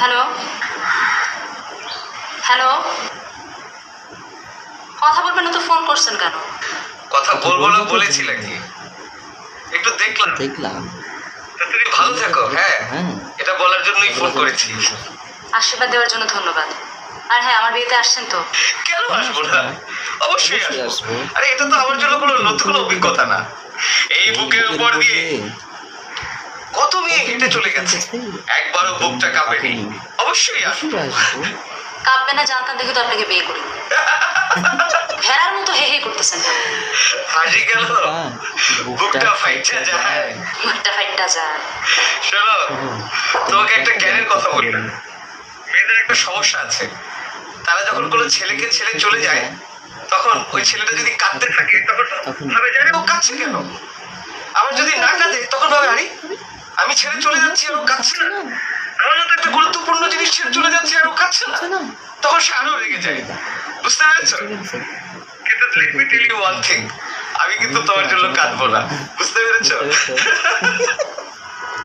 Hello? Hello? কথা বলবেন না তো ফোন করছেন কেন? কথা বলব না বলেছিলে কি? একটু দেখলাম। দেখলাম। তুমি ভালো থাকো হ্যাঁ? হ্যাঁ? এটা বলার জন্যই ফোন করেছি। আশীর্বাদ দেওয়ার জন্য ধন্যবাদ। আর হ্যাঁ আমার বিয়েতে আসছেন তো। কেন আসব না? অবশ্যই আসব। আরে এটা তো আমার জন্য কোনো নতুন অভিজ্ঞতা না। এই বুকের উপর দিয়ে। হেঁটে চলে গেছে। একবারও বুকটা কাঁপেনি। অবশ্যই আসব কাঁপবে না জানতাম দেখে তো আপনাকে বিয়ে করি। ভেড়ার মতো হে হে করতেছেন হাসি গেল। বুকটা ফাইটটা যায়। মুখটা ফাইটটা যায়। শোনো তোমাকে একটা জ্ঞানের কথা বলি। মেয়েদের একটা সমস্যা আছে। তারা যখন কোনো ছেলেকে ছেলে চলে যায় তখন ওই ছেলেটা যদি কাঁদতে থাকে তখন ভাবে জানি ও কাঁদছে কেন? আবার যদি না কাঁদে আমি ছেড়ে চলে যাচ্ছি আর ও কাঁদছে না। আমার জন্য একটা গুরুত্বপূর্ণ জিনিস ছেড়ে চলে যাচ্ছে আর ও কাঁদছে না। তখন সে আরও রেগে যায়। বুঝতে পেরেছ? কিন্তু let me tell you one thing আমি কিন্তু তোমার জন্য কাঁদবো না। বুঝতে পেরেছ?